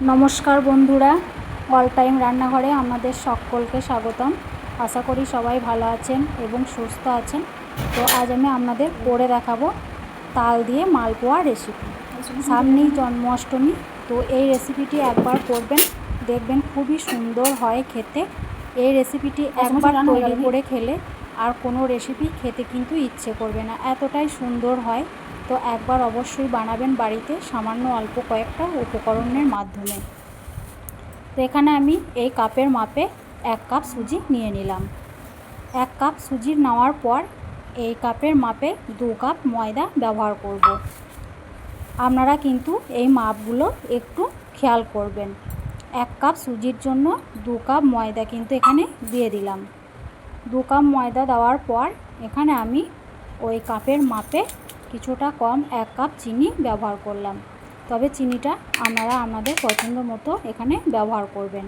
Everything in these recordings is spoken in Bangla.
নমস্কার বন্ধুরা অল টাইম রান্নাঘরে আমাদের সকলকে স্বাগতম। আশা করি সবাই ভালো আছেন এবং সুস্থ আছেন। তো আজ আমি আপনাদের করে দেখাবো তাল দিয়ে মালপোয়া রেসিপি সামনেই জন্মাষ্টমী তো এই রেসিপিটি একবার করবেন দেখবেন খুবই সুন্দর হয় খেতে। এই রেসিপিটি একবার তৈরি করে খেলে আর কোনো রেসিপি খেতে কিন্তু ইচ্ছে করবে না। এতটাই সুন্দর হয়। তো একবার অবশ্যই বানাবেন বাড়িতে, সামান্য অল্প কয়েকটা উপকরণের মাধ্যমে। তো এখানে আমি এই কাপের মাপে এক কাপ সুজি নিয়ে নিলাম। এক কাপ সুজি নেওয়ার পর এই কাপের মাপে দু কাপ ময়দা ব্যবহার করব। আপনারা কিন্তু এই মাপগুলো একটু খেয়াল করবেন। এক কাপ সুজির জন্য দু কাপ ময়দা কিন্তু এখানে দিয়ে দিলাম। দু কাপ ময়দা দেওয়ার পর এখানে আমি ওই কাপের মাপে কিছুটা কম এক কাপ চিনি ব্যবহার করলাম। তবে চিনিটা আপনারা আমাদের পছন্দ মতো এখানে ব্যবহার করবেন।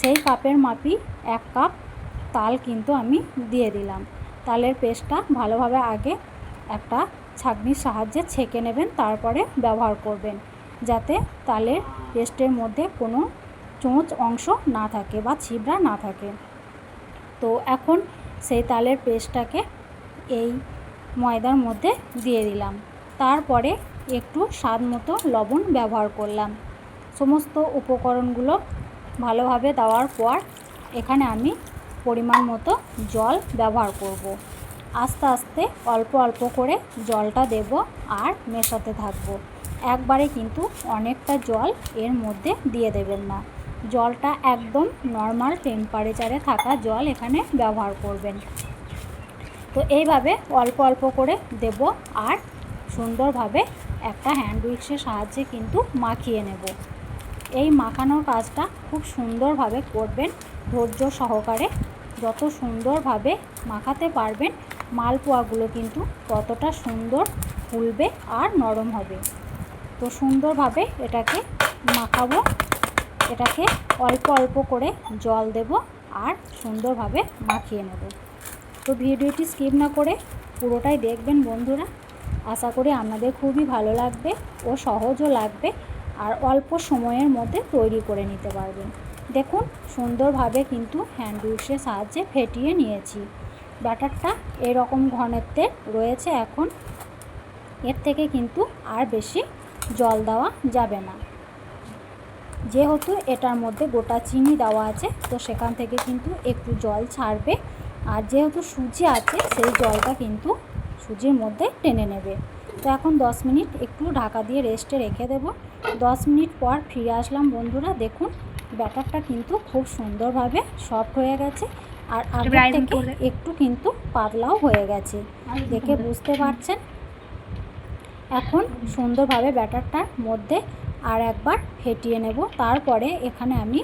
সেই কাপের মাপি এক কাপ তাল কিন্তু আমি দিয়ে দিলাম। তালের পেস্টটা ভালোভাবে আগে একটা ছাঁকনির সাহায্যে ছেঁকে নেবেন, তারপরে ব্যবহার করবেন। যাতে তালের পেস্টের মধ্যে কোনো চোঁচ অংশ না থাকে বা ছিবড়া না থাকে। তো এখন সেই তালের পেস্টটাকে এই ময়দার মধ্যে দিয়ে দিলাম। তারপরে একটু স্বাদ মতো লবণ ব্যবহার করলাম। সমস্ত উপকরণগুলো ভালোভাবে দেওয়ার পর এখানে আমি পরিমাণ মতো জল ব্যবহার করব। আস্তে আস্তে অল্প অল্প করে জলটা দেব আর মেশাতে থাকব। একবারে কিন্তু অনেকটা জল এর মধ্যে দিয়ে দেবেন না। জলটা একদম নর্মাল টেম্পারেচারে থাকা জল এখানে ব্যবহার করবেন। তো এইভাবে অল্প অল্প করে দেব আর সুন্দরভাবে একটা হ্যান্ড উইক্সের সাহায্যে কিন্তু মাখিয়ে নেব। এই মাখানোর কাজটা খুব সুন্দরভাবে করবেন, ধৈর্য সহকারে। যত সুন্দরভাবে মাখাতে পারবেন, মালপোয়াগুলো কিন্তু ততটা সুন্দর ফুলবে আর নরম হবে। তো সুন্দরভাবে এটাকে মাখাবো। এটাকে অল্প অল্প করে জল দেব আর সুন্দরভাবে মাখিয়ে নেব। তো ভিডিওটি স্কিপ না করে পুরোটাই দেখবেন বন্ধুরা। আশা করি আপনাদের খুবই ভালো লাগবে ও সহজও লাগবে আর অল্প সময়ের মধ্যে তৈরি করে নিতে পারবেন। দেখুন, সুন্দরভাবে কিন্তু হ্যান্ড সাহায্যে ফেটিয়ে নিয়েছি। ব্যাটারটা এরকম ঘনত্বে রয়েছে এখন। এর থেকে কিন্তু আর বেশি জল দেওয়া যাবে না। যেহেতু এটার মধ্যে গোটা চিনি দেওয়া আছে, তো সেখান থেকে কিন্তু একটু জল ছাড়বে আর যেহেতু সুজি আছে সেই জলটা কিন্তু সুজির মধ্যে টেনে নেবে। তো এখন 10 মিনিট একটু ঢাকা দিয়ে রেস্টে রেখে দেব। 10 মিনিট পর ফিরে আসলাম বন্ধুরা দেখুন ব্যাটারটা কিন্তু খুব সুন্দরভাবে সফট হয়ে গেছে আর আগের থেকে একটু কিন্তু পাতলাও হয়ে গেছে। দেখে বুঝতে পারছেন? এখন সুন্দরভাবে ব্যাটারটার মধ্যে আর একবার ফেটিয়ে নেব। তারপরে এখানে আমি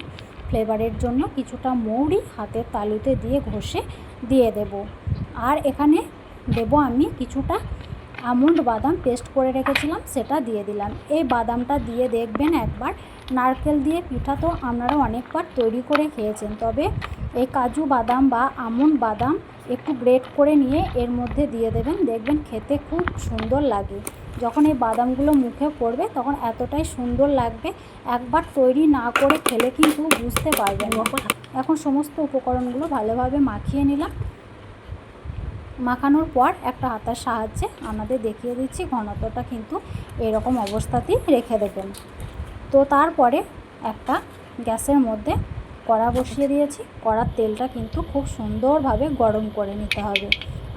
ফ্লেভারের জন্য কিছুটা মৌরি হাতের তালুতে দিয়ে ঘষে দিয়ে দেব। আর এখানে দেব আমি কিছুটা আমন্ড বাদাম পেস্ট করে রেখেছিলাম, সেটা দিয়ে দিলাম। এই বাদামটা দিয়ে দেখবেন একবার, নারকেল দিয়ে পিঠা তো আপনারা অনেকবার তৈরি করে খেয়েছেন, তবে এই কাজু বাদাম বা আমন্ড বাদাম একটু গ্রেট করে নিয়ে এর মধ্যে দিয়ে দেবেন, দেখবেন খেতে খুব সুন্দর লাগে। যখন এই বাদামগুলো মুখে পড়বে তখন এতটাই সুন্দর লাগবে, একবার তৈরি না করে খেলে কিন্তু বুঝতে পারবেন এখন সমস্ত উপকরণগুলো ভালোভাবে মাখিয়ে নিলাম। মাখানোর পর একটা হাতার সাহায্যে আমাদের দেখিয়ে দিচ্ছি, ঘনত্বটা কিন্তু এরকম অবস্থাতেই রেখে দেবেন। তো তারপরে একটা গ্যাসের মধ্যে কড়া বসিয়ে দিয়েছি। কড়ার তেলটা কিন্তু খুব সুন্দরভাবে গরম করে নিতে হবে।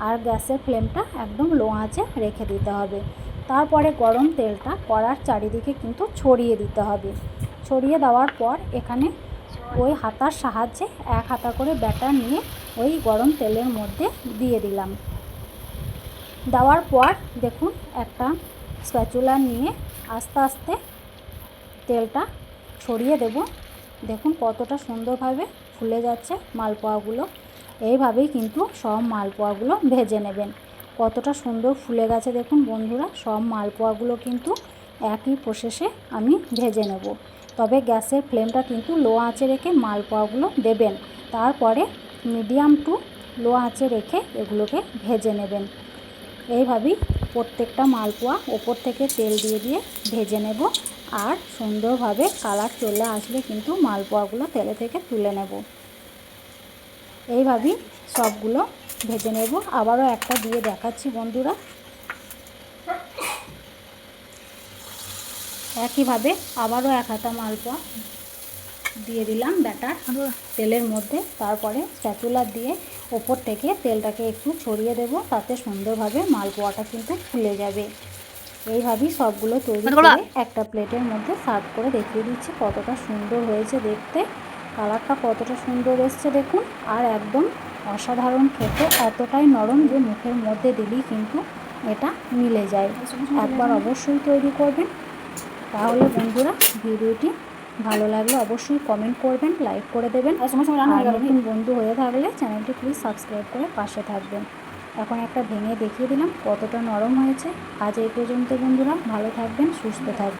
আর গ্যাসের ফ্লেমটা একদম লো আঁচে রেখে দিতে হবে। তারপরে গরম তেলটা কড়ার চারিদিকে কিন্তু ছড়িয়ে দিতে হবে। ছড়িয়ে দেওয়ার পর এখানে ওই হাতার সাহায্যে এক হাতা করে ব্যাটার নিয়ে ওই গরম তেলের মধ্যে দিয়ে দিলাম। দেওয়ার পর দেখুন একটা স্প্যাচুলা নিয়ে আস্তে আস্তে তেলটা ছড়িয়ে দেব। দেখুন কতটা সুন্দরভাবে ফুলে যাচ্ছে মালপোয়াগুলো। এইভাবেই কিন্তু সব মালপোয়াগুলো ভেজে নেবেন। কতটা সুন্দর ফুলে গেছে দেখুন বন্ধুরা। সব মালপোয়াগুলো কিন্তু একই প্রসেসে আমি ভেজে নেব। তবে গ্যাসের ফ্লেমটা কিন্তু লো আঁচে রেখে মালপোয়াগুলো দেবেন। তারপরে মিডিয়াম টু লো আঁচে রেখে এগুলোকে ভেজে নেবেন। এইভাবেই প্রত্যেকটা মালপোয়া ওপর থেকে তেল দিয়ে দিয়ে ভেজে নেব। আর সুন্দরভাবে কালার চলে আসলে কিন্তু মালপোয়াগুলো তেলে থেকে তুলে নেব। এইভাবেই সবগুলো ভেজে নেব। আবারও একটা দিয়ে দেখাচ্ছি বন্ধুরা। একইভাবে আবারও এক হাতা মালপোয়া দিয়ে দিলাম ব্যাটার তেলের মধ্যে। তারপরে স্প্যাচুলা দিয়ে ওপর থেকে তেলটাকে একটু ছড়িয়ে দেব তাতে সুন্দরভাবে মালপোয়াটা কিন্তু ফুলে যাবে। এইভাবেই সবগুলো তৈরি করে একটা প্লেটের মধ্যে সার্ভ করে দেখিয়ে দিচ্ছি কতটা সুন্দর হয়েছে দেখতে। কালারটা কতটা সুন্দর এসছে দেখুন। আর একদম অসাধারণ খেতে এতটাই নরম যে মুখের মধ্যে দিলেই কিন্তু এটা মিলে যায়। একবার অবশ্যই তৈরি করবেন। তাহলে বন্ধুরা ভিডিওটি ভালো লাগলে অবশ্যই কমেন্ট করবেন লাইক করে দেবেন। আর নতুন বন্ধু হয়ে থাকলে চ্যানেলটি প্লিজ সাবস্ক্রাইব করে পাশে থাকবেন। এখন একটা ভেঙে দেখিয়ে দিলাম কতটা নরম হয়েছে। আজ এই পর্যন্ত বন্ধুরা ভালো থাকবেন সুস্থ থাকবেন।